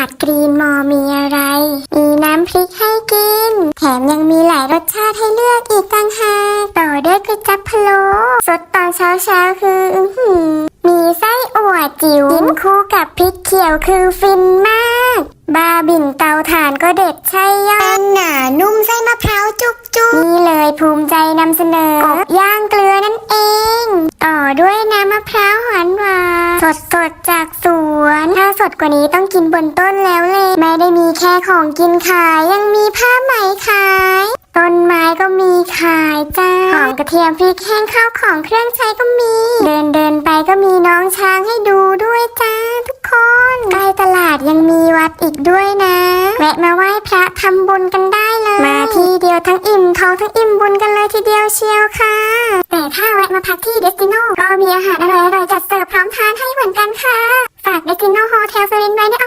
าดกรีนมอมีอะไร มีน้ำพริกให้กิน แถมยังมีหลายรสชาติให้เลือกอีกต่างหากต่อด้วยก๋วยจั๊บพะโล้สดตอนเช้าเช้าๆคืออื้อหือมีไส้อั่วจิ๋วกินคู่กับพริกเขียวคือฟินมาก บาบินเตาถ่านก็เด็ดใช่ย่อยหนานุ่มไส้มะพร้าวจุกจุกนี่เลยภูมิใจนำเสนอกบย่างเกลือนั่นเอง ต่อด้วยน้ำมะพร้าวหวานหวานสดสดๆจากสวน ถ้า สดกว่านี้ต้องกินบนต้นแล้วเลยไม่ได้มีแค่ของกินขายยังมีผ้าไหมขาย ต้นไม้ก็มีขายจ้าของกระเทียมพริกแห้งข้าวของเครื่องใช้ก็มี เดินเดินไปก็มีน้องช้างให้ดูด้วยจ้าทุกคนใกล้ตลาดยังมีวัดอีกด้วยนะแวะมาไหว้พระทำบุญกันได้เลยมาทีเดียวทั้งอิ่มท้องทั้งอิ่มบุญกันเลยทีเดียวเชียวค่ะ แต่ถ้าแวะมาพักที่เดสติโนก็มีอาหารอร่อยๆจัดเสิร์ฟ พร้